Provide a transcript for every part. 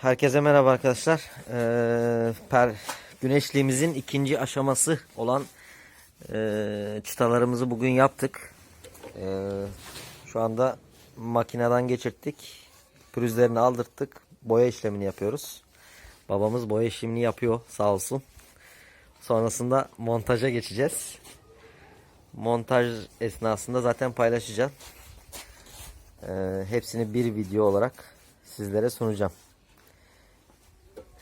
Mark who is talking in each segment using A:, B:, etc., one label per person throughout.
A: Herkese merhaba arkadaşlar. Ee, per, güneşliğimizin ikinci aşaması olan e, çıtalarımızı bugün yaptık. Ee, şu anda makineden geçirttik. Pürüzlerini aldırttık. Boya işlemini yapıyoruz. Babamız boya işlemini yapıyor sağ olsun. Sonrasında montaja geçeceğiz. Montaj esnasında zaten paylaşacağım. Ee, hepsini bir video olarak sizlere sunacağım.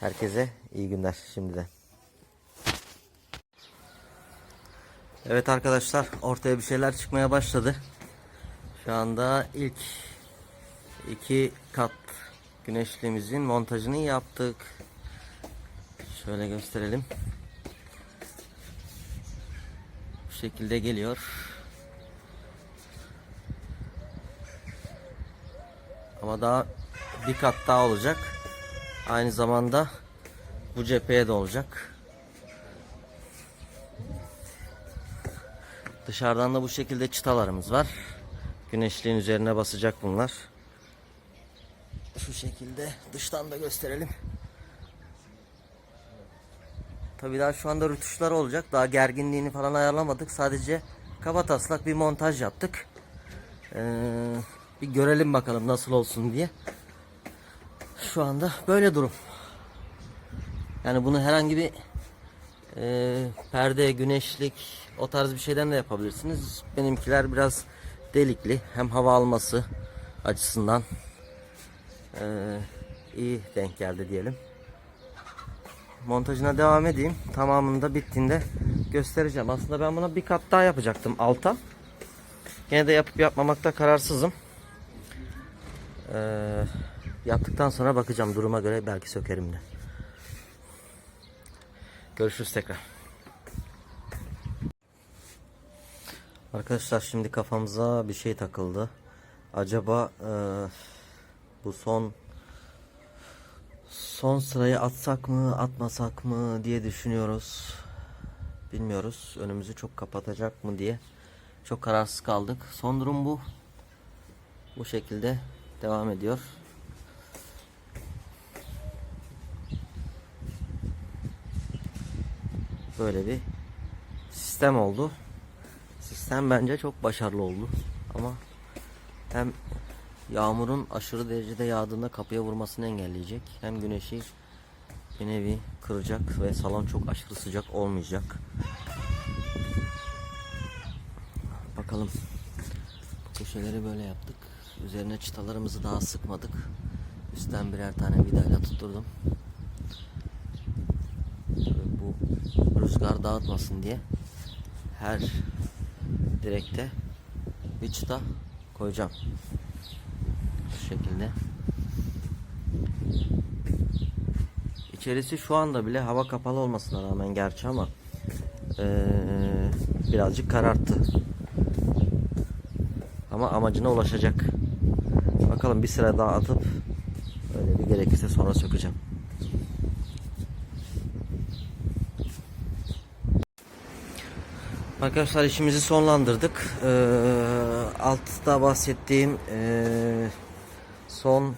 A: Herkese iyi günler şimdiden. Evet arkadaşlar ortaya bir şeyler çıkmaya başladı. Şu anda ilk iki kat güneşliğimizin montajını yaptık. Şöyle gösterelim. Bu şekilde geliyor. Ama daha bir kat daha olacak. Aynı zamanda bu cepheye de olacak. Dışarıdan da bu şekilde çıtalarımız var. Güneşliğin üzerine basacak bunlar. Şu şekilde dıştan da gösterelim. Tabii daha şu anda rütuşlar olacak. Daha gerginliğini falan ayarlamadık. Sadece kaba taslak bir montaj yaptık. Ee, bir görelim bakalım nasıl olsun diye. Şu anda böyle durum. Yani bunu herhangi bir e, perde, güneşlik o tarz bir şeyden de yapabilirsiniz. Benimkiler biraz delikli. Hem hava alması açısından e, iyi denk geldi diyelim. Montajına devam edeyim. Tamamında bittiğinde göstereceğim. Aslında ben buna bir kat daha yapacaktım alta. Gene de yapıp yapmamakta kararsızım. Eee Yaptıktan sonra bakacağım duruma göre belki sökerim de. Görüşürüz tekrar. Arkadaşlar şimdi kafamıza bir şey takıldı. Acaba e, bu son son sırayı atsak mı atmasak mı diye düşünüyoruz. Bilmiyoruz. Önümüzü çok kapatacak mı diye. Çok kararsız kaldık. Son durum bu. Bu şekilde devam ediyor. Böyle bir sistem oldu. Sistem bence çok başarılı oldu. Ama hem yağmurun aşırı derecede yağdığında kapıya vurmasını engelleyecek. Hem güneşi bir nevi kıracak ve salon çok aşırı sıcak olmayacak. Bakalım. Bu köşeleri böyle yaptık. Üzerine çıtalarımızı daha sıkmadık. Üstten birer tane vidayla tutturdum. Bu rüzgar dağıtmasın diye her direkte bir çıta koyacağım. Şu şekilde. İçerisi şu anda bile hava kapalı olmasına rağmen gerçi ama eee, birazcık kararttı. Ama amacına ulaşacak. Bakalım bir sıra daha atıp öyle bir gerekirse sonra sökeceğim. Arkadaşlar işimizi sonlandırdık. Ee, altta bahsettiğim ee, son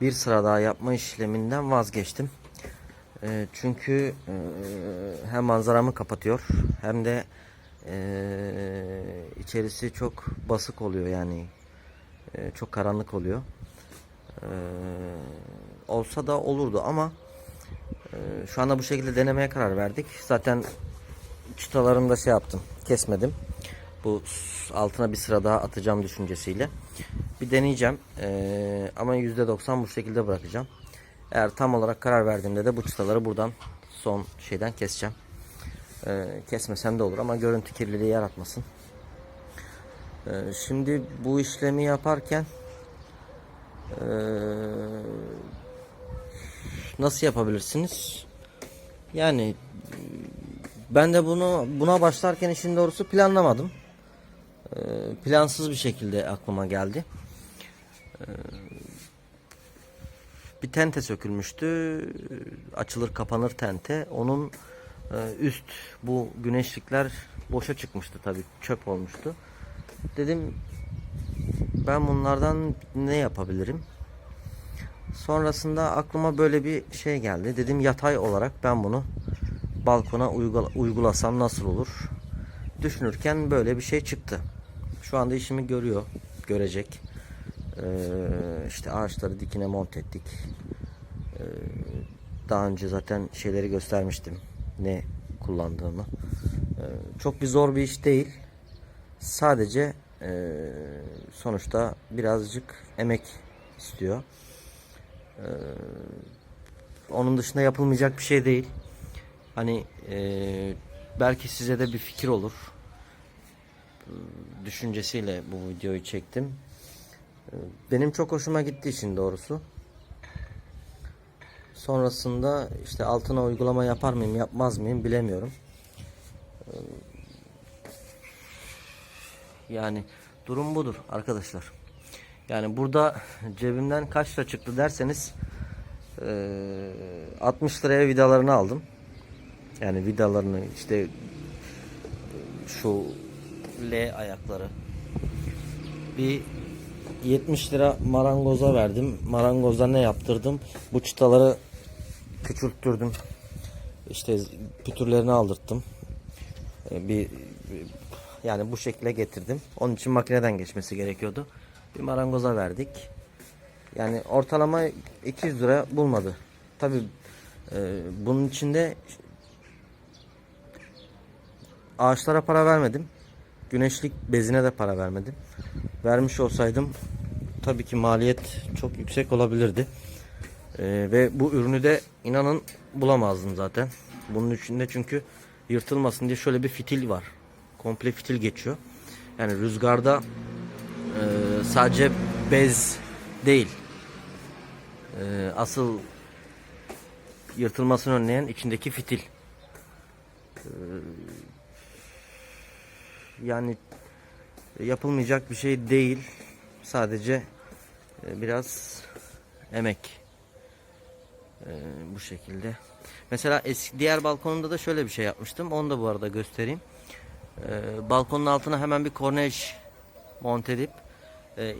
A: bir sıra daha yapma işleminden vazgeçtim. Ee, çünkü ee, hem manzaramı kapatıyor hem de ee, içerisi çok basık oluyor yani Ee, çok karanlık oluyor. Ee, olsa da olurdu ama ee, şu anda bu şekilde denemeye karar verdik. Zaten çıtalarını da şey yaptım. Kesmedim. Bu altına bir sıra daha atacağım düşüncesiyle. Bir deneyeceğim. Ee, ama %90 bu şekilde bırakacağım. Eğer tam olarak karar verdiğimde de bu çıtaları buradan son şeyden keseceğim. Ee, kesmesem de olur ama görüntü kirliliği yaratmasın. Ee, şimdi bu işlemi yaparken ee, nasıl yapabilirsiniz? Yani ben de bunu buna başlarken işin doğrusu planlamadım. Ee, plansız bir şekilde aklıma geldi. Ee, bir tente sökülmüştü. Açılır kapanır tente. Onun e, üst bu güneşlikler boşa çıkmıştı tabii. Çöp olmuştu. Dedim ben bunlardan ne yapabilirim? Sonrasında aklıma böyle bir şey geldi. Dedim yatay olarak ben bunu balkona uygula- uygulasam nasıl olur? Düşünürken böyle bir şey çıktı. Şu anda işimi görüyor, görecek. Ee, işte ağaçları dikine monte ettik. Ee, daha önce zaten şeyleri göstermiştim. Ne kullandığımı. Ee, çok bir zor bir iş değil. Sadece e, sonuçta birazcık emek istiyor. Ee, onun dışında yapılmayacak bir şey değil. Hani e, belki size de bir fikir olur. Ee, Düşüncesiyle bu videoyu çektim. Ee, Benim çok hoşuma gittiği için doğrusu. Sonrasında işte altına uygulama yapar mıyım yapmaz mıyım bilemiyorum. Ee, Yani durum budur arkadaşlar. Yani burada cebimden kaç lira çıktı derseniz eee, 60 liraya vidalarını aldım. Yani vidalarını işte şu L ayakları bir 70 lira marangoza verdim. Marangozda ne yaptırdım? Bu çıtaları küçülttürdüm. İşte pütürlerini aldırttım. Ee, Bir, yani bu şekilde getirdim. Onun için makineden geçmesi gerekiyordu. Bir marangoza verdik. Yani ortalama 200 lira bulmadı. Tabi bunun içinde ağaçlara para vermedim. Güneşlik bezine de para vermedim. Vermiş olsaydım tabii ki maliyet çok yüksek olabilirdi. Ee, ve bu ürünü de inanın bulamazdım zaten. Bunun içinde çünkü yırtılmasın diye şöyle bir fitil var. Komple fitil geçiyor. Yani rüzgarda e, sadece bez değil. E, asıl yırtılmasını önleyen içindeki fitil. E, yani yapılmayacak bir şey değil. Sadece e, biraz emek. E, bu şekilde. Mesela eski diğer balkonumda da şöyle bir şey yapmıştım. Onu da bu arada göstereyim. E, balkonun altına hemen bir kornej monte edip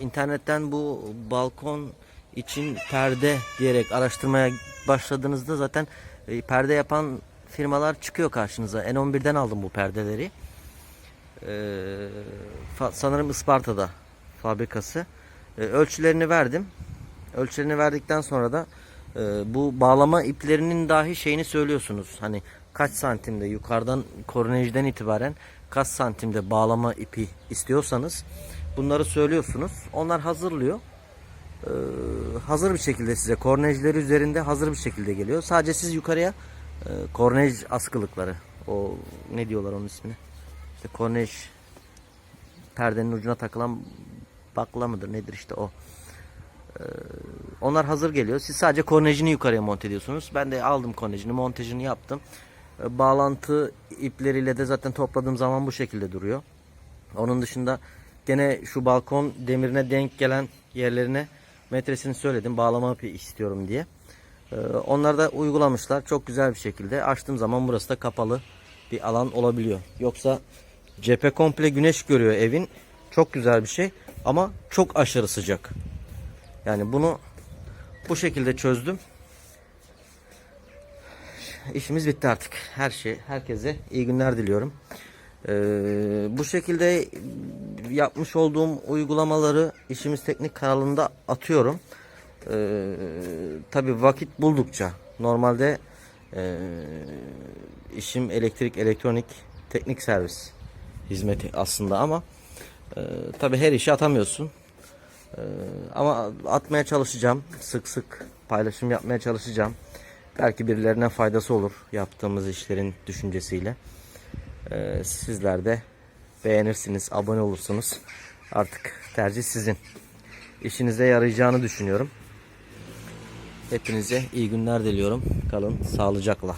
A: internetten bu balkon için perde diyerek araştırmaya başladığınızda zaten perde yapan firmalar çıkıyor karşınıza. N11'den aldım bu perdeleri. Ee, sanırım Isparta'da fabrikası. Ee, ölçülerini verdim. Ölçülerini verdikten sonra da e, bu bağlama iplerinin dahi şeyini söylüyorsunuz. Hani kaç santimde yukarıdan kornejden itibaren kaç santimde bağlama ipi istiyorsanız bunları söylüyorsunuz. Onlar hazırlıyor. Ee, hazır bir şekilde size kornejleri üzerinde hazır bir şekilde geliyor. Sadece siz yukarıya e, kornej askılıkları o ne diyorlar onun ismini? İşte kornej perdenin ucuna takılan bakla mıdır nedir işte o. Ee, onlar hazır geliyor. Siz sadece kornejini yukarıya monte ediyorsunuz. Ben de aldım kornejini, montajını yaptım. Ee, bağlantı ipleriyle de zaten topladığım zaman bu şekilde duruyor. Onun dışında gene şu balkon demirine denk gelen yerlerine metresini söyledim. Bağlama ipi istiyorum diye. Ee, onlar da uygulamışlar. Çok güzel bir şekilde. Açtığım zaman burası da kapalı bir alan olabiliyor. Yoksa cephe komple güneş görüyor evin. Çok güzel bir şey ama çok aşırı sıcak. Yani bunu bu şekilde çözdüm. İşimiz bitti artık. Her şey, herkese iyi günler diliyorum. Ee, bu şekilde yapmış olduğum uygulamaları işimiz teknik kanalında atıyorum. Ee, Tabi vakit buldukça normalde e, işim elektrik elektronik teknik servis hizmeti aslında ama e, tabi her işi atamıyorsun. E, ama atmaya çalışacağım. Sık sık paylaşım yapmaya çalışacağım. Belki birilerine faydası olur yaptığımız işlerin düşüncesiyle. E, sizler de beğenirsiniz, abone olursunuz. Artık tercih sizin. İşinize yarayacağını düşünüyorum. Hepinize iyi günler diliyorum. Kalın sağlıcakla.